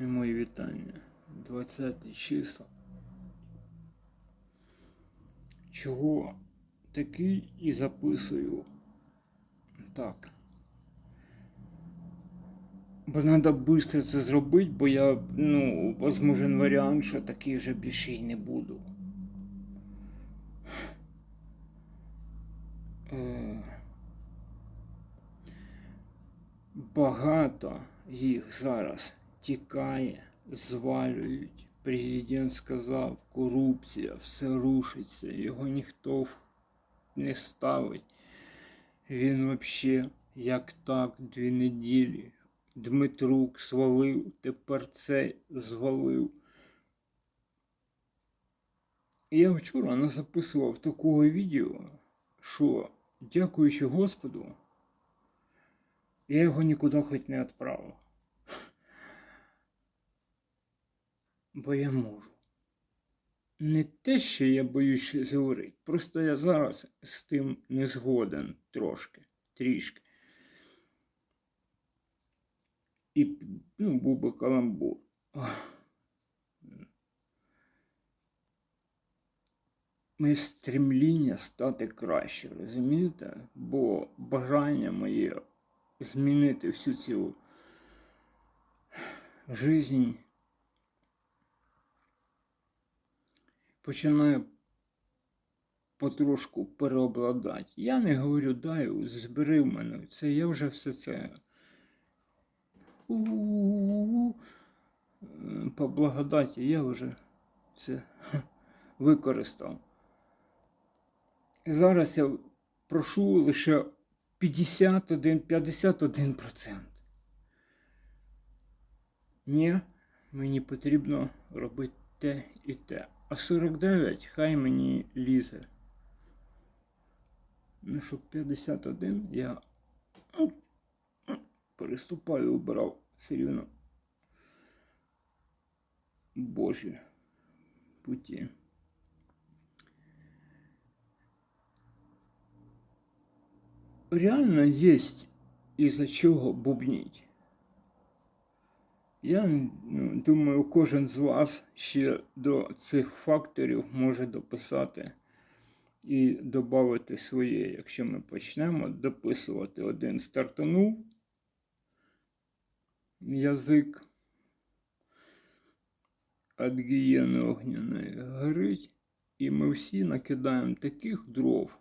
І мої вітання. 20 числа. Чого такий і записую так. Бо треба швидко це зробити, бо я, ну, возможен варіант, що такий вже більше й не буду. Е, Багато їх зараз тікає, звалюють. Президент сказав, корупція, все рушиться, його ніхто не ставить. Він взагалі, як так, дві неділі. Дмитрук свалив, тепер це звалив. Я вчора назаписував такого відео, що, дякуючи Господу, я його нікуди хоч не відправив. Бо я можу. Не те, що я боюсь щось говорити, просто я зараз з тим не згоден трошки, трішки. І ну, був би каламбур. Моє стремління стати краще, розумієте? Бо бажання моє змінити всю цю жизнь починає потрошку переобладати. Я не говорю, дай, збери в мене. Це я вже все це. У-у-у-у. Е, По благодаті я вже це використав. Зараз я прошу лише 51, 51%. Ні, мені потрібно робити те і те. А 49 хай мені лізе. Ну, щоб 51 я ну, переступаю, обирав все рівно Божі путі. Реально есть із-за чого бубніть. Я думаю, кожен з вас ще до цих факторів може дописати і додати своє. Якщо ми почнемо дописувати один стартанув язик від гієни огняної горить, і ми всі накидаємо таких дров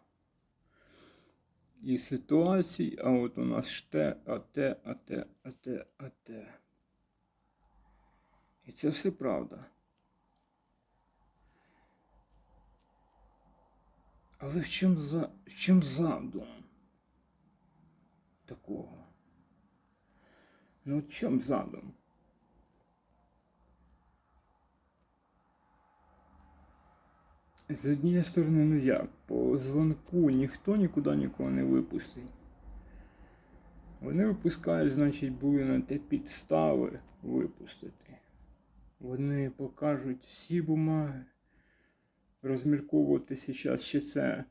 і ситуацій, а от у нас ж те, а те, а те, а те, а те. І це все правда. Але в чому за... в чому задум такого? Ну, в чому задум? З однієї сторони, ну як, по дзвонку ніхто нікуди нікого не випустить. Вони випускають, значить, були на те підстави випустити. Вони покажуть всі бумаги. Розмірковувати зараз, чи це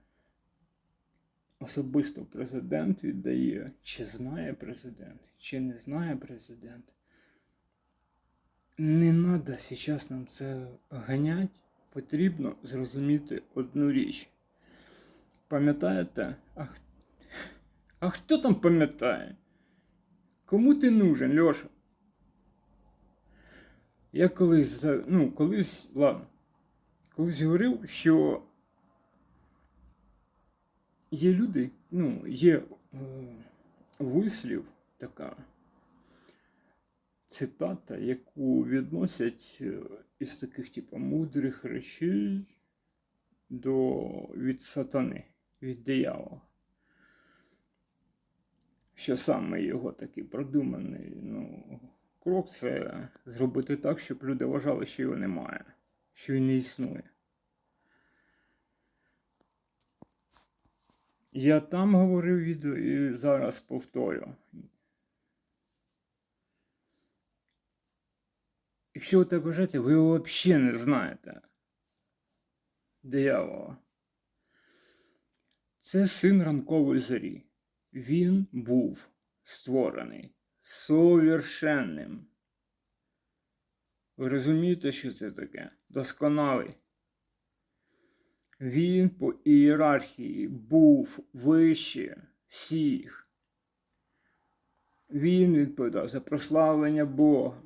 особисто президент віддає, чи знає президент, чи не знає президент. Не треба зараз нам це ганять. Потрібно зрозуміти одну річ. Пам'ятаєте? А, а хто там пам'ятає? Кому ти нужен, Льоша? Я колись, ну, колись, ладно, колись говорив, що є люди, ну, є е, вислів така цитата, яку відносять е, із таких, типу, мудрих речей до від сатани, від диявола. Що саме його такий продуманий ну, крок це зробити так, щоб люди вважали, що його немає, що він не існує. Я там говорив відео і зараз повторю. Якщо ви так вважаєте, ви його взагалі не знаєте. Диявола. Це син ранкової зорі. Він був створений совершенним. Ви розумієте, що це таке? Досконалий. Він по ієрархії був вище всіх. Він відповідав за прославлення Бога.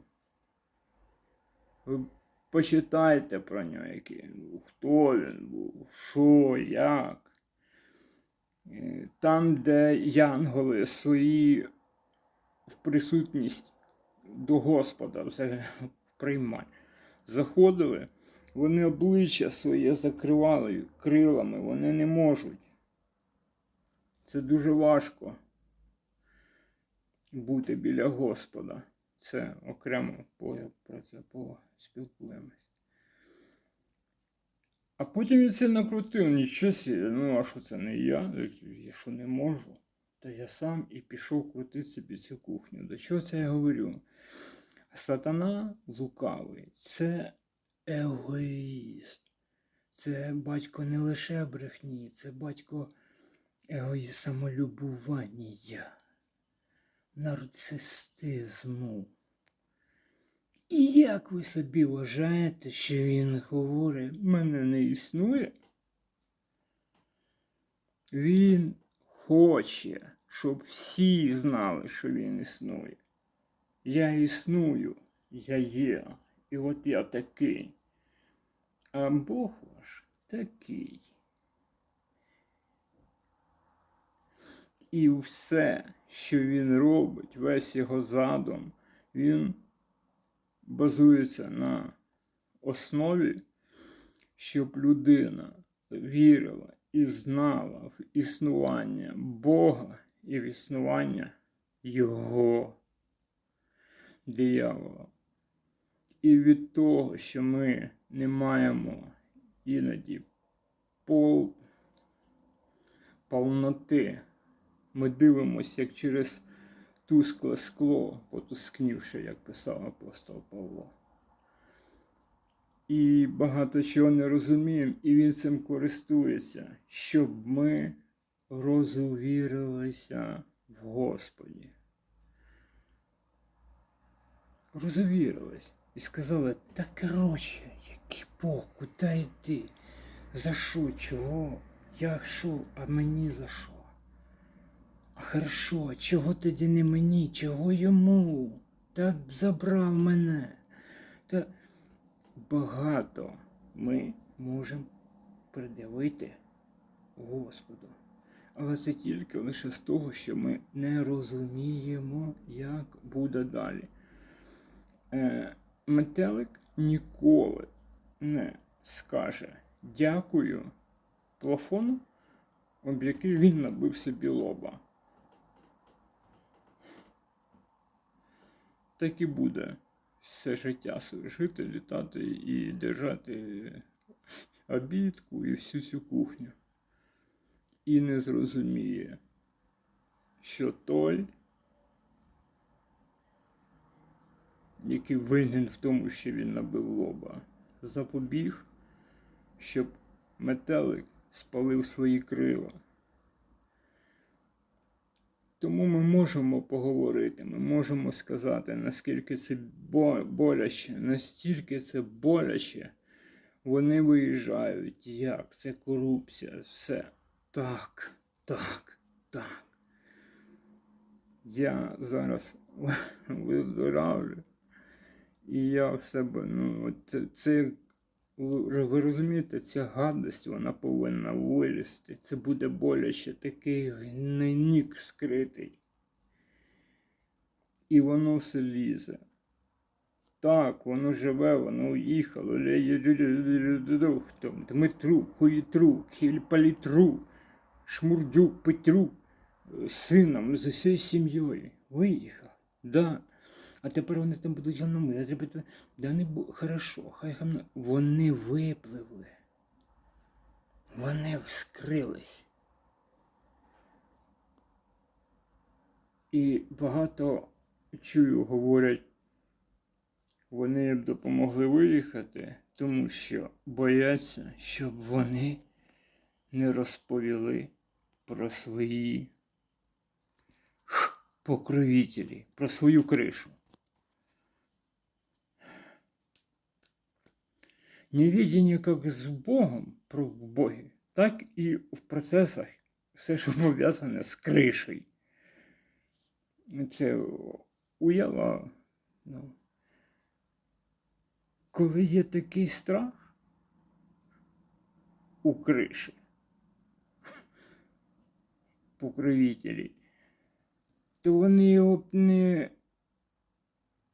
Ви почитайте про нього, який він був, хто він був, що, як. Е, Там, де янголи свої в присутність до Господа взагалі приймай. Заходили, вони обличчя своє закривали крилами, вони не можуть. Це дуже важко бути біля Господа. Це окремо про це поспілкуємось. А потім він це накрутив, нічого ну а що це не я? Я що не можу? Та я сам і пішов крутити собі цю кухню. До чого це я говорю? Сатана лукавий це егоїст. Це батько не лише брехні, це батько егоїст самолюбування, нарцистизму. І як ви собі вважаєте, що він говорить, мене не існує? Він хоче, щоб всі знали, що він існує. Я існую, я є, і от я такий. А Бог ваш такий. І все, що він робить, весь його задум, він базується на основі, щоб людина вірила і знала в існування Бога і в існування Його диявола. І від того, що ми не маємо іноді пол... повноти, ми дивимося як через тускле скло, потускнівши, як писав апостол Павло. І багато чого не розуміємо, і він цим користується, щоб ми розувірилися в Господі. Розувірились і сказали, та коротше, який Бог, куди йти? За що? Чого? Я що, а мені за що? А хорошо, чого тоді не мені, чого йому? Та забрав мене. Та багато ми можемо пред'явити Господу. Але це тільки лише з того, що ми не розуміємо, як буде далі. Е, метелик ніколи не скаже дякую плафону, об який він набив собі лоба. Так і буде все життя жити, літати і держати обідку і всю цю кухню. І не зрозуміє, що той, який винен в тому, що він набив лоба, запобіг, щоб метелик спалив свої крила. Тому ми можемо поговорити, ми можемо сказати, наскільки це боляче, настільки це боляче. Вони виїжджають. Як? Це корупція. Все. Так, так, так. Я зараз виздоравлю. І я в себе, ну, це, це, ви розумієте, ця гадость, вона повинна вилізти. Це буде боляче, такий гнойник скритий. І воно все лізе. Так, воно живе, воно уїхало. Дмитру, Хуїтру, Хільпалітру, Шмурдюк, Петру, сином, з усією сім'єю. Виїхав. Да. А тепер вони там будуть гамнами. А тепер да не бу... хорошо, хай гамна. Вони випливли. Вони вскрились. І багато чую, говорять, вони б допомогли виїхати, тому що бояться, щоб вони не розповіли про свої покровителі, про свою кришу. Невідіння як з Богом про в Богі, так і в процесах все, що пов'язане з кришею. Це уява. Ну, коли є такий страх у криші, покровителі, то вони його б не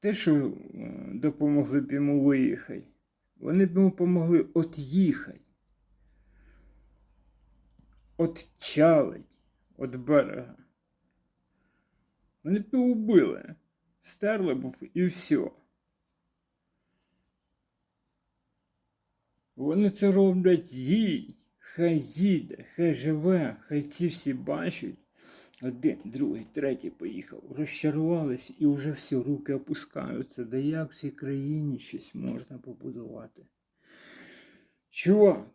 те, що е, допомогли б йому виїхати, вони б йому допомогли от'їхати, отчалить від берега. Вони б його вбили, стерли б і все. Вони це роблять їй. Хай їде, хай живе, хай ці всі бачать. Один, другий, третій поїхав. Розчарувались і вже всі руки опускаються. Да як в цій країні щось можна побудувати? Чувак,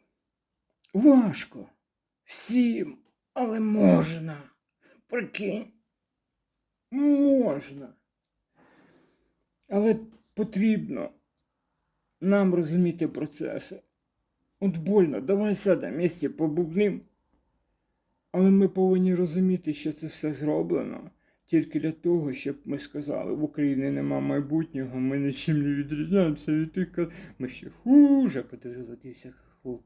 важко. Всім, але можна. Прикинь. Можна. Але потрібно нам розуміти процеси. От больно, давай сядемо місці побубним. Але ми повинні розуміти, що це все зроблено тільки для того, щоб ми сказали, в Україні нема майбутнього, ми нічим не відрізняємося від тих, ми ще хуже подивили всіх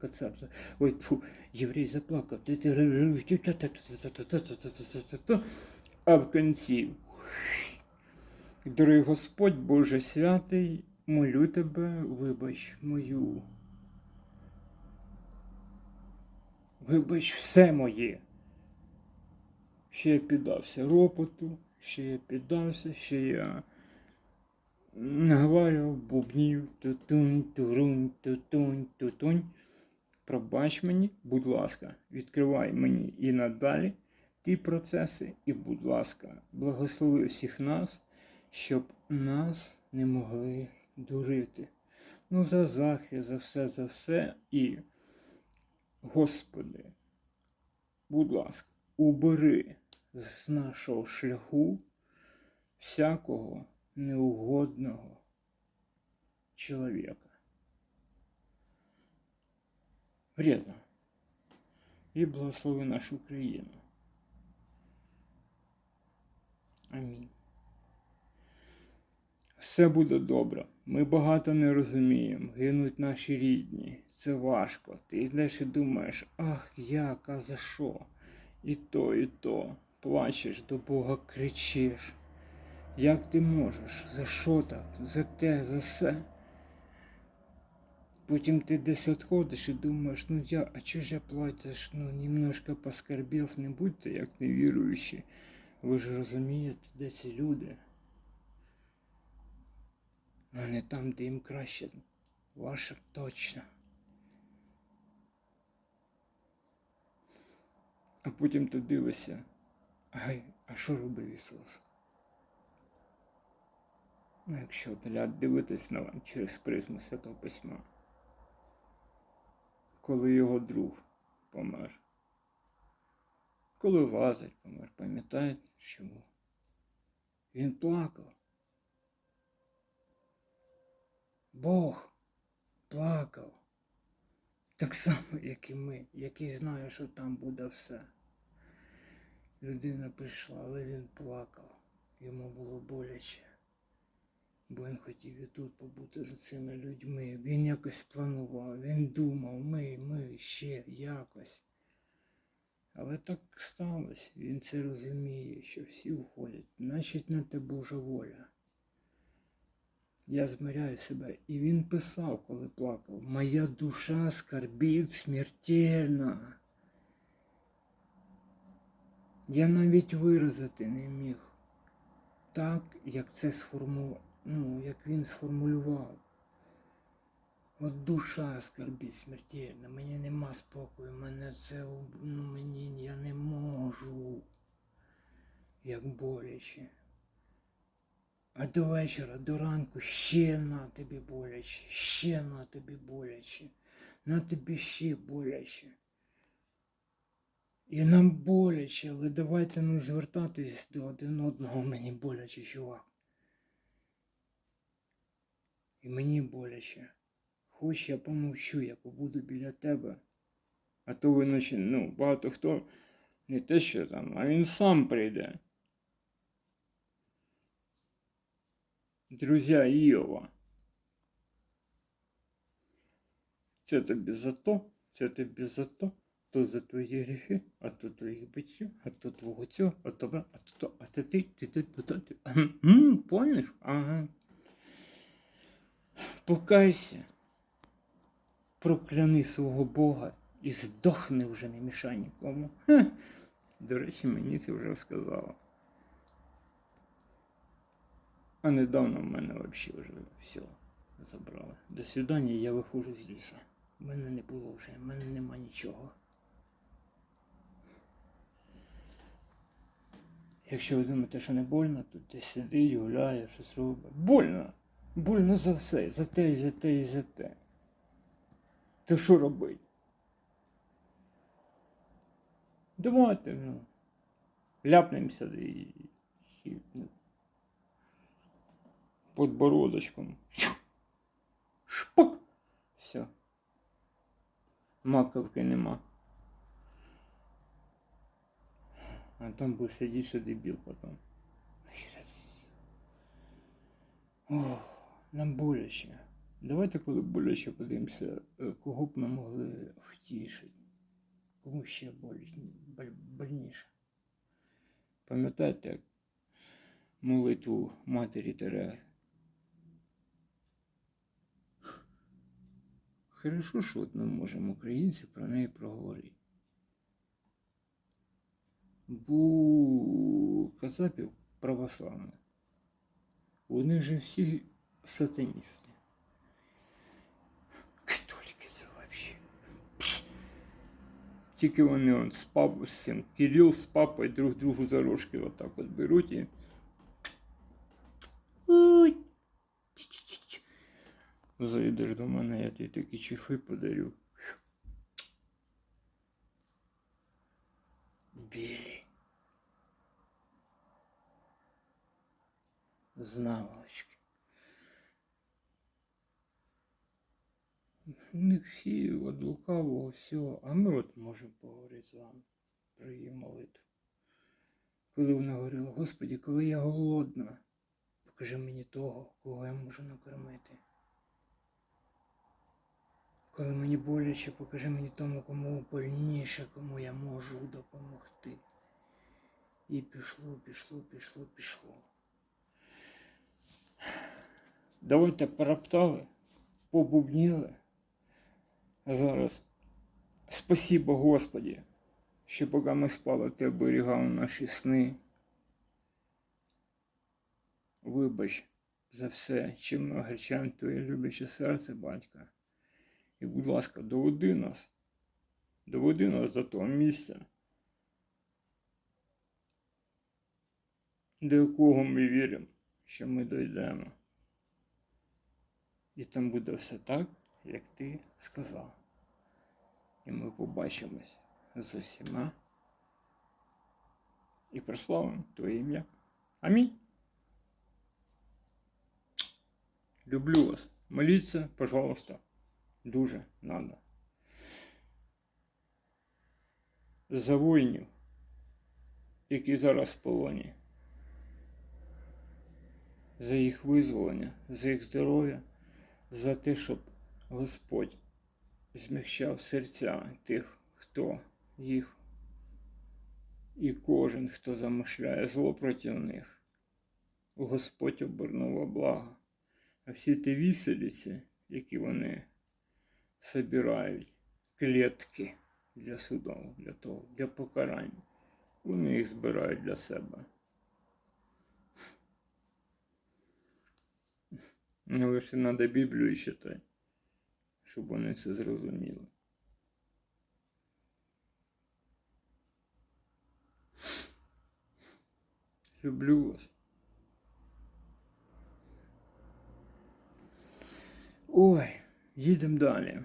кацапса. Ой, фу, єврей заплакав. А в кінці. Дорогий Господь Боже святий, молю тебе, вибач мою. Вибач все моє. Ще я піддався ропоту, ще я піддався, ще я наговарював бубнів тутунь, турунь, тутунь, тутунь. Пробач мені, будь ласка, відкривай мені і надалі ті процеси, і, будь ласка, благослови всіх нас, щоб нас не могли дурити. Ну, за захист, за все, за все і. Господи, будь ласка, убери з нашого шляху всякого неугодного чоловіка. Вредно. І благослови нашу країну. Амінь. Все буде добре. Ми багато не розуміємо. Гинуть наші рідні. Це важко. Ти йдеш і думаєш, ах, як, а за що? І то, і то. Плачеш до Бога, кричиш. Як ти можеш? За що так? За те, за все. Потім ти десь відходиш і думаєш, ну я, а чого ж я платиш? Ну, немножко поскорбів, не будьте як невіруючі. Ви ж розумієте, де ці люди. А не там, де їм краще. Ваше точно. А потім ти дивишся. Ай, а що робив Ісус? Ну, якщо дивитись на вам через призму Святого Письма, коли його друг помер, коли Лазарь помер, пам'ятаєте, чому? Він плакав. Бог плакав. Так само, як і ми, який знає, що там буде все. Людина прийшла, але він плакав. Йому було боляче. Бо він хотів і тут побути за цими людьми. Він якось планував, він думав, ми, ми, ще якось. Але так сталося. Він це розуміє, що всі уходять. Значить, на те Божа воля. Я змиряю себе. І він писав, коли плакав, моя душа скорбить смертельно. Я навіть виразити не міг так, як це сформував, ну, як він сформулював. От душа скорбить смертельно, мені нема спокою, мене це ну, мені я не можу. Як боляче. А до вечора, до ранку ще на тобі боляче, ще на тобі боляче, на тобі ще боляче. І нам боляче, але давайте не звертатись до один одного, мені боляче, чувак. І мені боляче. Хоч я помовчу, я побуду біля тебе. А то ви наче, ну, багато хто не те, що там, а він сам прийде. Друзі Іова. Це тобі за то, це тобі за то, то за твої гріхи, а то твоїх батьків, а то твого цього, а то, а то, а то ти, ти, ти, ти, ти, ти. Помниш? Ага. Покайся. Прокляни свого Бога і здохни вже не мішай нікому. Хе. До речі, мені це вже сказала. А недавно в мене взагалі вже все забрали. До свидання, я виходжу з лісу. У мене не було вже, в мене нема нічого. Якщо ви думаєте, що не больно, то десь сидить, гуляє, щось робить. Больно! Больно за все, за те, і за те, і за те. То що робить? Давайте, ну, ляпнемося і, подбородочком. Шпак! Все. Маковки нема. А там буде сидіти ще дебіл потім. О, нам боляче. Давайте, коли боляче подивимося, е, кого б ми могли втішити. Кому ще больніше. Пам'ятаєте, молитву матері Терези? Хорошо, що от ми можемо українці про неї проговорити. Бо казапів православних. Вони же всі сатаністи. Католики це взагалі. Тільки вони он з пап, з цим Кирил з папою друг другу за рожки отак от беруть і. Ой. Чі-чі-чі. Зайдеш до мене, я тобі такі чехли подарю. Білі. З. У них всі від лукавого все, а ми от можемо поговорити з вами про її молитву. Коли вона говорила, Господи, коли я голодна, покажи мені того, кого я можу накормити. Коли мені боляче, покажи мені тому, кому больніше, кому я можу допомогти. І пішло, пішло, пішло, пішло. Давайте пороптали, побубніли. Зараз спасибо Господі, що поки ми спали, ти оберігав наші сни. Вибач за все, чим ми огорчаємо твоє любляче серце, батька. І, будь ласка, доведи нас, доведи нас до того місця, до якого ми віримо, що ми дійдемо. І там буде все так, як ти сказав. І ми побачимось з усіма і прославимо Твоє ім'я. Амінь. Люблю вас. Моліться, пожалуйста. Дуже надо. За воїнів, які зараз в полоні. За їх визволення, за їх здоров'я, за те, щоб Господь змягчав серця тих, хто їх і кожен, хто замишляє зло проти них, Господь обернув благо. А всі ті віселіці, які вони собирають, клітки для судов, для того, для покарання, вони їх збирають для себе. Лише треба Біблію читати, щоб вони це зрозуміли. Люблю вас. Ой, їдемо далі.